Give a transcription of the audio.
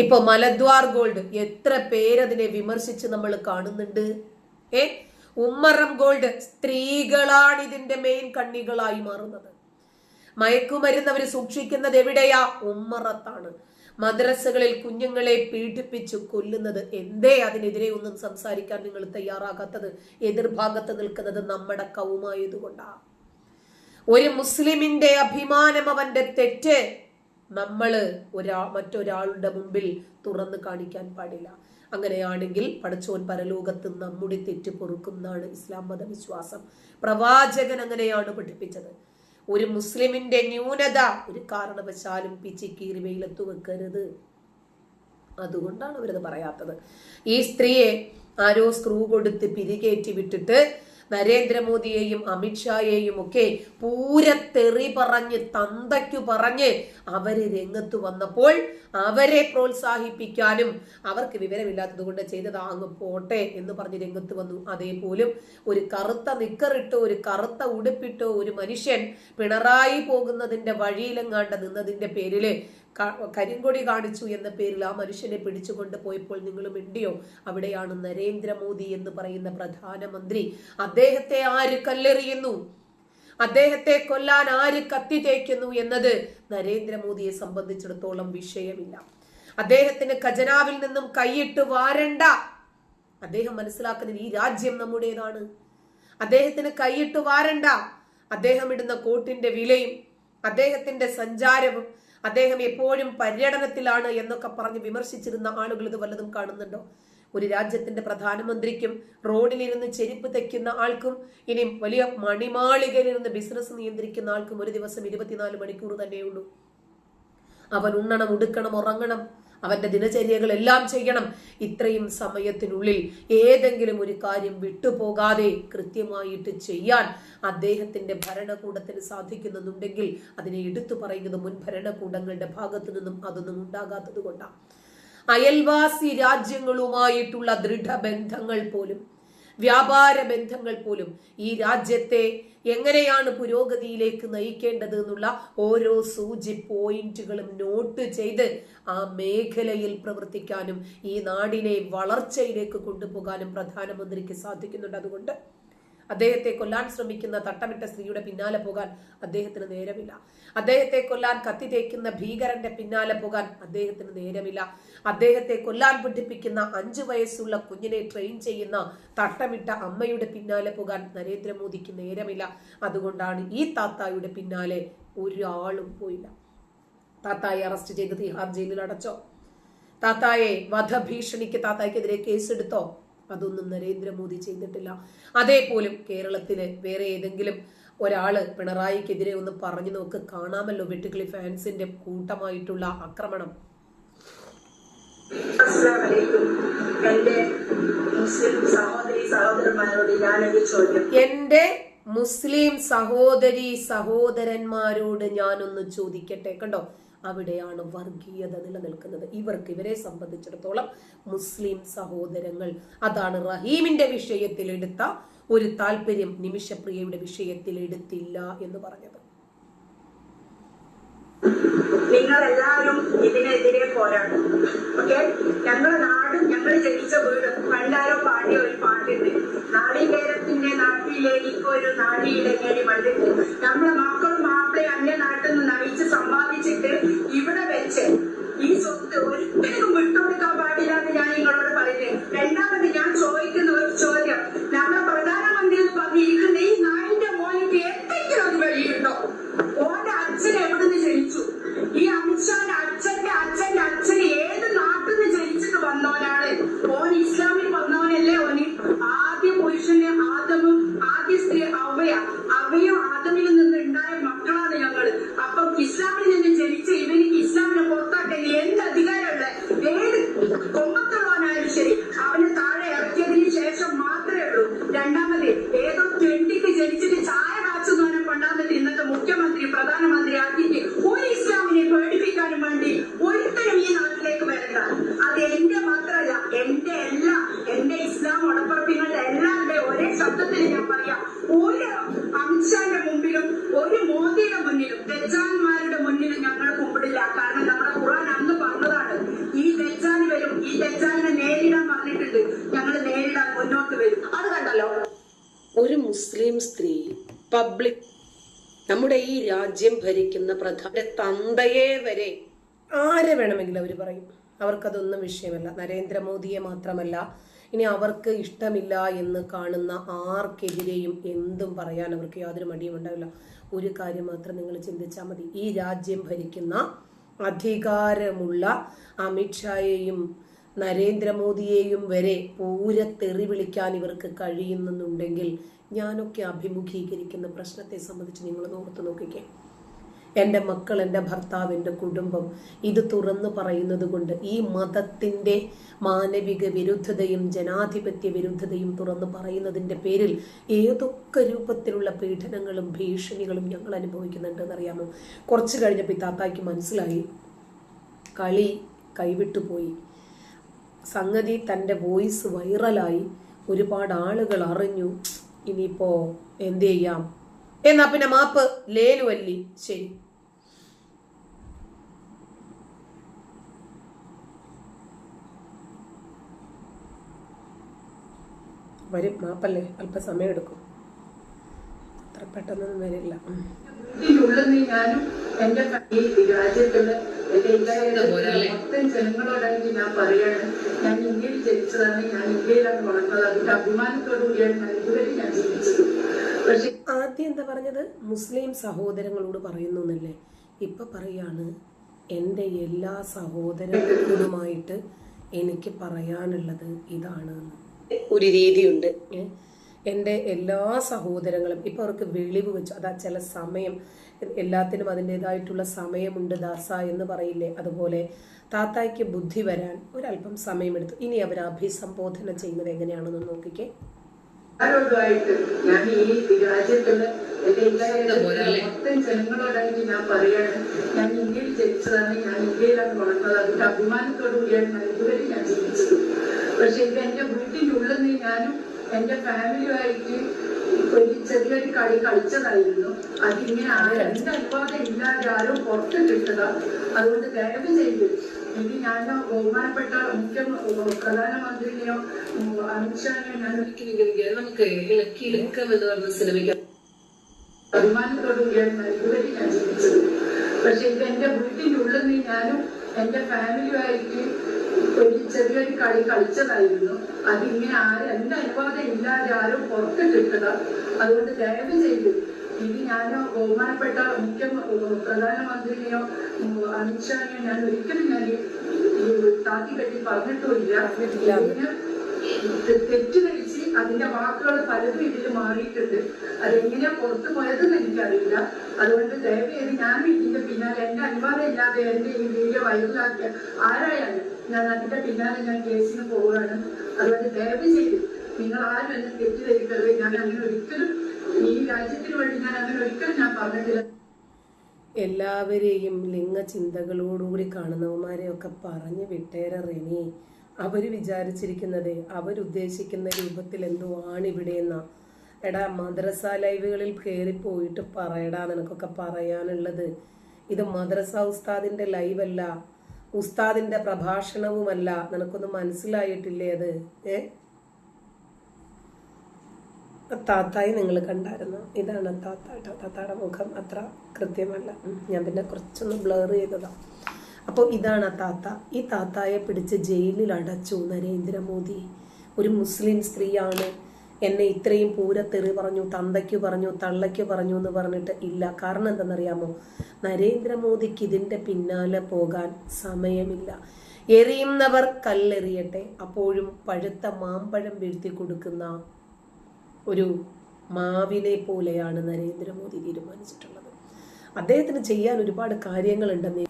ഇപ്പൊ മലദ്വാർ ഗോൾഡ് എത്ര പേരതിനെ വിമർശിച്ച് നമ്മൾ കാണുന്നുണ്ട്? ഏ? ഉമ്മറം ഗോൾഡ് സ്ത്രീകളാണ് ഇതിന്റെ മെയിൻ കണ്ണികളായി മാറുന്നത്. മയക്കുമരുന്ന് അവർ സൂക്ഷിക്കുന്നത് എവിടെയാ? ഉമ്മറത്താണ്. മദ്രസകളിൽ കുഞ്ഞുങ്ങളെ പീഡിപ്പിച്ചു കൊല്ലുന്നത് എന്തേ അതിനെതിരെ ഒന്നും സംസാരിക്കാൻ നിങ്ങൾ തയ്യാറാകാത്തത്? എതിർഭാഗത്ത് നിൽക്കുന്നത് നമ്മുടെ കൗമായതുകൊണ്ടാ ഒരു മുസ്ലിമിന്റെ അഭിമാനം അവന്റെ തെറ്റ് നമ്മൾ ഒരാ മറ്റൊരാളുടെ മുമ്പിൽ തുറന്നു കാണിക്കാൻ പാടില്ല. അങ്ങനെയാണെങ്കിൽ പടച്ചോൻ പരലോകത്ത് നമ്മുടെ തെറ്റ് പൊറുക്കുന്നതാണ് ഇസ്ലാം മതവിശ്വാസം. പ്രവാചകൻ അങ്ങനെയാണ് പഠിപ്പിച്ചത്. ഒരു മുസ്ലിമിന്റെ ന്യൂനത ഒരു കാരണവശാലും പിച്ചിക്കീറി വെയിലത്ത് വെക്കരുത്. അതുകൊണ്ടാണ് അവരത് പറയാത്തത്. ഈ സ്ത്രീയെ ആരോ സ്ക്രൂ കൊടുത്ത് പിരികേറ്റി വിട്ടിട്ട് നരേന്ദ്രമോദിയെയും അമിത്ഷായെയും ഒക്കെ പൂരത്തെറി പറഞ്ഞ് തന്തയ്ക്കു പറഞ്ഞ് അവർ രംഗത്ത് വന്നപ്പോൾ അവരെ പ്രോത്സാഹിപ്പിക്കാനും അവർക്ക് വിവരമില്ലാത്തത് കൊണ്ട് ചെയ്തത് അങ്ങ് പോട്ടെ എന്ന് പറഞ്ഞ് രംഗത്ത് വന്നു. അതേപോലും ഒരു കറുത്ത നിക്കറിട്ടോ ഒരു കറുത്ത ഉടുപ്പിട്ടോ ഒരു മനുഷ്യൻ പിണറായി പോകുന്നതിന്റെ വഴിയിലെങ്ങാണ്ട് നിന്നതിന്റെ പേരിൽ കരിങ്കൊടി കാണിച്ചു എന്ന പേരിൽ ആ മനുഷ്യനെ പിടിച്ചുകൊണ്ട് പോയപ്പോൾ നിങ്ങൾ മിണ്ടിയോ അവിടെയാണ് നരേന്ദ്രമോദി എന്ന് പറയുന്ന പ്രധാനമന്ത്രി. അദ്ദേഹത്തെ ആര് കല്ലെറിയുന്നു? അദ്ദേഹത്തെ കൊല്ലാൻ ആര് കത്തി തേക്കുന്നു എന്നത് നരേന്ദ്രമോദിയെ സംബന്ധിച്ചിടത്തോളം വിഷയമില്ല. അദ്ദേഹത്തിന് ഖജനാവിൽ നിന്നും കൈയിട്ട് വാരണ്ട. അദ്ദേഹം മനസ്സിലാക്കുന്നത് ഈ രാജ്യം നമ്മുടേതാണ്. അദ്ദേഹത്തിന് കൈയിട്ട് വാരണ്ട. അദ്ദേഹം ഇടുന്ന കോട്ടിന്റെ വിലയും അദ്ദേഹത്തിന്റെ സഞ്ചാരവും അദ്ദേഹം എപ്പോഴും പര്യടനത്തിലാണ് എന്നൊക്കെ പറഞ്ഞ് വിമർശിച്ചിരുന്ന ആളുകൾ ഇത് വല്ലതും കാണുന്നുണ്ടോ? ഒരു രാജ്യത്തിന്റെ പ്രധാനമന്ത്രിക്കും റോഡിലിരുന്ന് ചെരുപ്പ് തയ്ക്കുന്ന ആൾക്കും ഇനി വലിയ മണിമാളികയിലിരുന്ന് ബിസിനസ് നിയന്ത്രിക്കുന്ന ആൾക്കും ഒരു ദിവസം ഇരുപത്തിനാല് മണിക്കൂർ തന്നെയുള്ളൂ. അവൻ ഉണ്ണണം ഉടുക്കണം ഉറങ്ങണം. അവന്റെ ദിനചര്യകളെല്ലാം ചെയ്യണം. ഇത്രയും സമയത്തിനുള്ളിൽ ഏതെങ്കിലും ഒരു കാര്യം വിട്ടുപോകാതെ കൃത്യമായിട്ട് ചെയ്യാൻ അദ്ദേഹത്തിന്റെ ഭരണകൂടത്തിന് സാധിക്കുന്നുണ്ടെങ്കിൽ അതിനെ എടുത്തു പറയുന്നത് മുൻ ഭരണകൂടങ്ങളുടെ ഭാഗത്തു നിന്നും അതൊന്നും ഉണ്ടാകാത്തത് കൊണ്ടാണ് അയൽവാസി രാജ്യങ്ങളുമായിട്ടുള്ള ദൃഢബന്ധങ്ങൾ പോലും വ്യാപാര ബന്ധങ്ങൾ പോലും ഈ രാജ്യത്തെ എങ്ങനെയാണ് പുരോഗതിയിലേക്ക് നയിക്കേണ്ടത് എന്നുള്ള ഓരോ സൂചി പോയിന്റുകളും നോട്ട് ചെയ്ത് ആ മേഖലയിൽ പ്രവർത്തിക്കാനും ഈ നാടിനെ വളർച്ചയിലേക്ക് കൊണ്ടുപോകാനും പ്രധാനമന്ത്രിക്ക് സാധിക്കുന്നുണ്ട്. അതുകൊണ്ട് അദ്ദേഹത്തെ കൊല്ലാൻ ശ്രമിക്കുന്ന തട്ടമിട്ട സ്ത്രീയുടെ പിന്നാലെ പോകാൻ അദ്ദേഹത്തിന് നേരമില്ല. അദ്ദേഹത്തെ കൊല്ലാൻ കത്തി തേക്കുന്ന ഭീകരന്റെ പിന്നാലെ പോകാൻ അദ്ദേഹത്തിന് നേരമില്ല. അദ്ദേഹത്തെ കൊല്ലാൻ പഠിപ്പിക്കുന്ന അഞ്ചു വയസ്സുള്ള കുഞ്ഞിനെ ട്രെയിൻ ചെയ്യുന്ന തട്ടമിട്ട അമ്മയുടെ പിന്നാലെ പോകാൻ നരേന്ദ്രമോദിക്ക് നേരമില്ല. അതുകൊണ്ടാണ് ഈ താത്തായുടെ പിന്നാലെ ഒരാളും പോയില്ല. താത്തായെ അറസ്റ്റ് ചെയ്ത് തിഹാർ ജയിലിൽ അടച്ചോ? താത്തായെ വധഭീഷണിക്ക് താത്തായ്ക്കെതിരെ കേസെടുത്തോ അതൊന്നും നരേന്ദ്രമോദി ചെയ്തിട്ടില്ല. അതേപോലും കേരളത്തിലെ വേറെ ഏതെങ്കിലും ഒരാൾ പിണറായിക്കെതിരെ ഒന്ന് പറഞ്ഞു നോക്ക് കാണാമല്ലോ വെട്ടുക്കിളി ഫാൻസിന്റെ കൂട്ടമായിട്ടുള്ള ആക്രമണം. അസ്സലാമലൈക്കും. എന്റെ മുസ്ലിം സഹോദരി സഹോദരന്മാരോട് ഞാനൊരു ചോദ്യം. എന്റെ മുസ്ലിം സഹോദരി സഹോദരന്മാരോട് ഞാനൊന്ന് ചോദിക്കട്ടെ. കണ്ടോ? അവിടെയാണ് വർഗീയത നിലനിൽക്കുന്നത്. ഇവർക്ക് ഇവരെ സംബന്ധിച്ചിടത്തോളം മുസ്ലിം സഹോദരങ്ങൾ. അതാണ് റഹീമിന്റെ വിഷയത്തിൽ എടുത്ത ഒരു താല്പര്യം. നിമിഷപ്രിയയുടെ വിഷയത്തിൽ എടുത്തില്ല എന്ന് പറഞ്ഞത്. നിങ്ങൾ എല്ലാവരും ഇതിനെതിരെ പോരാടും. ഓക്കെ? ഞങ്ങളുടെ നാടും ഞങ്ങൾ ജനിച്ച വീടും പണ്ടാരോ പാടിയ ഒരു പാട്ടുണ്ട്. നാളികേരത്തിന്റെ നാട്ടിലേക്കൊരു നാടിയിടങ്ങേടി വന്നിട്ട് നമ്മളെ മക്കളും മാപ്പിളെ അന്യ നിന്ന് നയിച്ച് സമ്പാദിച്ചിട്ട് ഇവിടെ വെച്ച് ഈ സ്വത്ത് ഒരിക്കലും പറഞ്ഞിട്ടുണ്ട് ഞങ്ങൾ നേരിടാൻ മുന്നോട്ട് വരും. അത് കണ്ടല്ലോ? ഒരു മുസ്ലിം സ്ത്രീ പബ്ലിക് നമ്മുടെ ഈ രാജ്യം ഭരിക്കുന്ന പ്രധാന തന്തയെ വരെ ആരെ വേണമെങ്കിലും അവർ പറയും. അവർക്കതൊന്നും വിഷയമല്ല. നരേന്ദ്രമോദിയെ മാത്രമല്ല ഇനി അവർക്ക് ഇഷ്ടമില്ല എന്ന് കാണുന്ന ആർക്കെതിരെയും എന്തും പറയാൻ അവർക്ക് യാതൊരു മടിയും ഉണ്ടാവില്ല. ഒരു കാര്യം മാത്രം നിങ്ങൾ ചിന്തിച്ചാൽ മതി. ഈ രാജ്യം ഭരിക്കുന്ന അധികാരമുള്ള അമിത്ഷായെയും നരേന്ദ്രമോദിയെയും വരെ പൂര തെറി വിളിക്കാൻ ഇവർക്ക് കഴിയുന്നുണ്ടെങ്കിൽ ഞാനൊക്കെ അഭിമുഖീകരിക്കുന്ന പ്രശ്നത്തെ സംബന്ധിച്ച് നിങ്ങൾ ഓർത്ത് നോക്കിക്കേ. എന്റെ മക്കൾ എന്റെ ഭർത്താവ് എന്റെ കുടുംബം ഇത് തുറന്നു പറയുന്നത് കൊണ്ട് ഈ മതത്തിന്റെ മാനവിക വിരുദ്ധതയും ജനാധിപത്യ വിരുദ്ധതയും തുറന്നു പറയുന്നതിന്റെ പേരിൽ ഏതൊക്കെ രൂപത്തിലുള്ള പീഡനങ്ങളും ഭീഷണികളും ഞങ്ങൾ അനുഭവിക്കുന്നുണ്ടെന്ന് അറിയാമോ? കുറച്ച് കഴിഞ്ഞപ്പോൾ ഈ മനസ്സിലായി. കളി കൈവിട്ടു പോയി സംഗതി തന്റെ വോയിസ് വൈറലായി ഒരുപാട് ആളുകൾ അറിഞ്ഞു. ഇനിയിപ്പോ എന്ത് ചെയ്യാം? എന്നാ പിന്നെ മാപ്പ് ലേലുവല്ലി ശരി. വരും. മാപ്പല്ലേ? അല്പസമയം എടുക്കും അത്ര പെട്ടെന്നൊന്നും വരില്ല. ഞാനും എന്റെ ഈ രാജ്യത്തുള്ള മൊത്തം ജനങ്ങളോടായിട്ട് ഞാൻ പറയാണ്. ഞാൻ ഇന്ത്യയിൽ ജനിച്ചതാണ്. ഞാൻ ഇന്ത്യയിലാണ് വളർന്നത്. അതിന്റെ അഭിമാനത്തോടുകൂടിയാണ് ഞാൻ ഇതുവരെ ഞാൻ ജീവിച്ചത്. പക്ഷെ ആദ്യം എന്താ പറഞ്ഞത്? മുസ്ലിം സഹോദരങ്ങളോട് പറയുന്നു എന്നല്ലേ ഇപ്പൊ പറയാണ് എന്റെ എല്ലാ സഹോദരങ്ങളുമായിട്ട് എനിക്ക് പറയാനുള്ളത് ഇതാണ് ഒരു രീതിയുണ്ട്. ഏ? എന്റെ എല്ലാ സഹോദരങ്ങളും ഇപ്പോൾ അവർക്ക് വെളിവ് വെച്ചു. അതാ ചില സമയം. എല്ലാത്തിനും അതിന്റെതായിട്ടുള്ള സമയമുണ്ട് ദാസ എന്ന് പറയില്ലേ? അതുപോലെ താത്തായ്ക്ക് ബുദ്ധി വരാൻ ഒരല്പം സമയമെടുത്തു. ഇനി അവർ അഭിസംബോധന ചെയ്യുന്നത് എങ്ങനെയാണെന്ന് നോക്കിക്കേ. ഞാൻ ഈ രാജ്യത്തുള്ള എന്റെ മൊത്തം ജനങ്ങളോടായിട്ട് ഞാൻ പറയാണ്. ഞാൻ ഇന്ത്യയിൽ ജനിച്ചതാണ്. ഞാൻ ഇന്ത്യയിലാണ് വളർന്നത്. അതിന്റെ അഭിമാനത്തോടു കൂടിയാണ് ഞാൻ ഇതുവരെ ഞാൻ ജീവിച്ചത്. പക്ഷെ ഇത് എന്റെ വീട്ടിനുള്ളിൽ ഞാനും എന്റെ ഫാമിലിയുമായിട്ട് ഒരു ചെറിയൊരു കളി കളിച്ചതായിരുന്നു. അതിങ്ങനെ ആരും എന്റെ അനുവാദം ഇല്ലാതെ ആരും കിട്ടുക. അതുകൊണ്ട് ദയവ് ചെയ്ത് ഇത് ഞാൻ ബഹുമാനപ്പെട്ട മുഖ്യ പ്രധാനമന്ത്രിനെയോ ഉം, അമിത്ഷാനെയോ ഞാൻ നമുക്ക് ഇളക്കി ഇളക്കം എന്ന് പറഞ്ഞ സിനിമയ്ക്ക് അഭിമാനത്തോടു കൂടിയാണ് ഞാൻ ഇതുവരെ ഞാൻ ജീവിച്ചത് പക്ഷെ ഇത് എന്റെ വീട്ടിനുള്ളിൽ ഞാനും എന്റെ ഫാമിലിയുമായിട്ട് ഒരു ചെറിയൊരു കളി കളിച്ചതായിരുന്നു. അതിങ്ങനെ ആരും എന്റെ അനുവാദം ഇല്ലാതെ ആരും പുറത്തിട്ടിട്ടത് അതുകൊണ്ട് ദയവ് ചെയ്ത്. ഇനി ഞാനോ ബഹുമാനപ്പെട്ട മുഖ്യ പ്രധാനമന്ത്രിനെയോ അമിത്ഷായോ ഞാൻ ഒരിക്കലും ഞാൻ താത്തി കെട്ടി പറഞ്ഞിട്ടുമില്ല. തെറ്റിദ്ധരിച്ച് അതിന്റെ വാക്കുകൾ പലതും ഇതിൽ മാറിയിട്ടുണ്ട്. അതെങ്ങനെയാ പുറത്തു പോയതെന്ന് എനിക്കറിയില്ല. അതുകൊണ്ട് ദയവ് ചെയ്ത് ഞാൻ ഇതിന്റെ പിന്നാലെ എന്റെ അനുവാദം ഇല്ലാതെ എന്റെ ഈ വീഡിയോ വൈറലാക്കിയ ആരായാലും ഞാൻ അതിന്റെ പിന്നാലെ ഞാൻ കേസിന് പോവുകയാണ്. അതുകൊണ്ട് ദയവ് ചെയ്ത് നിങ്ങൾ ആരും എന്നെ തെറ്റിദ്ധരിക്കരുത്. ഞാൻ അങ്ങനെ ഒരിക്കലും ഈ രാജ്യത്തിന് വേണ്ടി ഞാൻ അങ്ങനെ ഒരിക്കലും ഞാൻ പറഞ്ഞിട്ടില്ല. എല്ലാവരെയും ലിംഗ ലിംഗചിന്തകളോടുകൂടി കാണുന്നവന്മാരെയൊക്കെ പറഞ്ഞു വിട്ടേരെ റെനി. അവർ വിചാരിച്ചിരിക്കുന്നത് അവരുദ്ദേശിക്കുന്ന രൂപത്തിൽ എന്തോ ആണിവിടെ എന്ന എടാ മദ്രസ ലൈവുകളിൽ കയറിപ്പോയിട്ട് പറയടാ നിനക്കൊക്കെ പറയാനുള്ളത്. ഇത് മദ്രസ ഉസ്താദിന്റെ ലൈവല്ല. ഉസ്താദിന്റെ പ്രഭാഷണവുമല്ല. നിനക്കൊന്നും മനസ്സിലായിട്ടില്ലേ അത്? ഏ? താത്തായി നിങ്ങൾ കണ്ടായിരുന്നു. ഇതാണ് താത്ത താത്താടെ മുഖം അത്ര കൃത്യമല്ല. ഞാൻ പിന്നെ കുറച്ചൊന്ന് ബ്ലർ ചെയ്തതാ. അപ്പോൾ ഇതാണ് താത്ത. ഈ താത്തായെ പിടിച്ച് ജയിലിൽ അടച്ചു നരേന്ദ്രമോദി. ഒരു മുസ്ലിം സ്ത്രീയാണ്. എന്നെ ഇത്രയും പൂരത്തെറി പറഞ്ഞു തന്തയ്ക്ക് പറഞ്ഞു തള്ളയ്ക്ക് പറഞ്ഞു എന്ന് പറഞ്ഞിട്ട് ഇല്ല. കാരണം എന്തെന്നറിയാമോ നരേന്ദ്രമോദിക്ക് ഇതിന്റെ പിന്നാലെ പോകാൻ സമയമില്ല. എറിയുന്നവർ കല്ലെറിയട്ടെ. അപ്പോഴും പഴുത്ത മാമ്പഴം വീഴ്ത്തി കൊടുക്കുന്ന ഒരു മാവിനെ പോലെയാണ് നരേന്ദ്രമോദി തീരുമാനിച്ചിട്ടുള്ളത്. അദ്ദേഹത്തിന് ചെയ്യാൻ ഒരുപാട് കാര്യങ്ങളുണ്ടെന്ന്